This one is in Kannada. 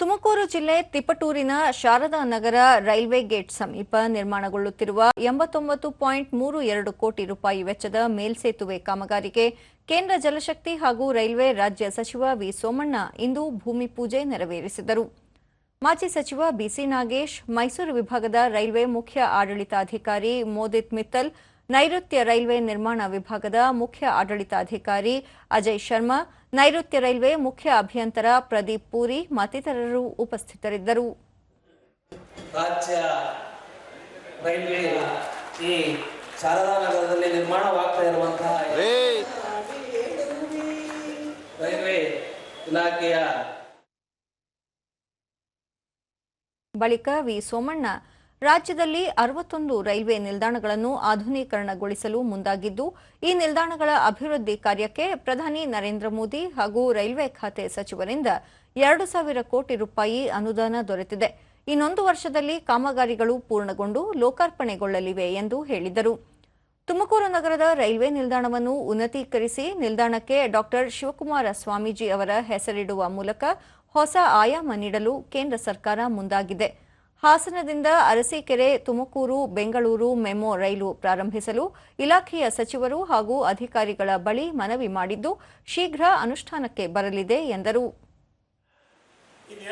ತುಮಕೂರು ಜಿಲ್ಲೆ ತಿಪಟೂರಿನ ಶಾರದಾ ನಗರ ರೈಲ್ವೆ ಗೇಟ್ ಸಮೀಪ ನಿರ್ಮಾಣಗೊಳ್ಳುತ್ತಿರುವ ಎಂಬತ್ತೊಂಬತ್ತು ಪಾಯಿಂಟ್ ಮೂರು ಎರಡು ಕೋಟಿ ರೂಪಾಯಿ ವೆಚ್ಚದ ಮೇಲ್ಸೇತುವೆ ಕಾಮಗಾರಿಗೆ ಕೇಂದ್ರ ಜಲಶಕ್ತಿ ಹಾಗೂ ರೈಲ್ವೆ ರಾಜ್ಯ ಸಚಿವ ವಿ ಸೋಮಣ್ಣ ಇಂದು ಭೂಮಿ ಪೂಜೆ ನೆರವೇರಿಸಿದರು. ಮಾಜಿ ಸಚಿವ ಬಿಸಿ ನಾಗೇಶ್, ಮೈಸೂರು ವಿಭಾಗದ ರೈಲ್ವೆ ಮುಖ್ಯ ಆಡಳಿತಾಧಿಕಾರಿ ಮೋದಿತ್ ಮಿತ್ತಲ್ ನೈಋತ್ಯ ರೈಲ್ವೆ ನಿರ್ಮಾಣ ವಿಭಾಗದ ಮುಖ್ಯ ಆಡಳಿತಾಧಿಕಾರಿ ಅಜಯ್ ಶರ್ಮಾ ನೈಋತ್ಯ ರೈಲ್ವೆ ಮುಖ್ಯ ಅಭಿಯಂತರ ಪ್ರದೀಪ್ ಪೂರಿ ಮತ್ತಿತರರು ಉಪಸ್ಥಿತರಿದ್ದರು. ರಾಜ್ಯ ರೈಲ್ವೆ ಈ ಶಾರದಾ ನಗರದಲ್ಲಿ ನಿರ್ಮಾಣವಾಗ್ತಾ ಇರುವಂತಹ ರೈಲ್ವೆ ಇಲಾಖೆಯ ಬಳಿಕ ವಿ ಸೋಮಣ್ಣ ರಾಜ್ಯದಲ್ಲಿ ಅರವತ್ತೊಂದು ರೈಲ್ವೆ ನಿಲ್ದಾಣಗಳನ್ನು ಆಧುನೀಕರಣಗೊಳಿಸಲು ಮುಂದಾಗಿದ್ದು, ಈ ನಿಲ್ದಾಣಗಳ ಅಭಿವೃದ್ಧಿ ಕಾರ್ಯಕ್ಕೆ ಪ್ರಧಾನಿ ನರೇಂದ್ರ ಮೋದಿ ಹಾಗೂ ರೈಲ್ವೆ ಖಾತೆ ಸಚಿವರಿಂದ ಎರಡು ಸಾವಿರ ಕೋಟಿ ರೂಪಾಯಿ ಅನುದಾನ ದೊರೆತಿದೆ. ಇನ್ನೊಂದು ವರ್ಷದಲ್ಲಿ ಕಾಮಗಾರಿಗಳು ಪೂರ್ಣಗೊಂಡು ಲೋಕಾರ್ಪಣೆಗೊಳ್ಳಲಿವೆ ಎಂದು ಹೇಳಿದರು. ತುಮಕೂರು ನಗರದ ರೈಲ್ವೆ ನಿಲ್ದಾಣವನ್ನು ಉನ್ನತೀಕರಿಸಿ ನಿಲ್ದಾಣಕ್ಕೆ ಡಾಕ್ಟರ್ ಶಿವಕುಮಾರ ಸ್ವಾಮೀಜಿ ಅವರ ಹೆಸರಿಡುವ ಮೂಲಕ ಹೊಸ ಆಯಾಮ ನೀಡಲು ಕೇಂದ್ರ ಸರ್ಕಾರ ಮುಂದಾಗಿದೆ. ಹಾಸನದಿಂದ ಅರಸೀಕೆರೆ, ತುಮಕೂರು, ಬೆಂಗಳೂರು ಮೆಮೊ ರೈಲು ಪ್ರಾರಂಭಿಸಲು ಇಲಾಖೆಯ ಸಚಿವರು ಹಾಗೂ ಅಧಿಕಾರಿಗಳ ಬಳಿ ಮನವಿ ಮಾಡಿದ್ದು ಶೀಘ್ರ ಅನುಷ್ಠಾನಕ್ಕೆ ಬರಲಿದೆ ಎಂದರು. ಇನ್ನು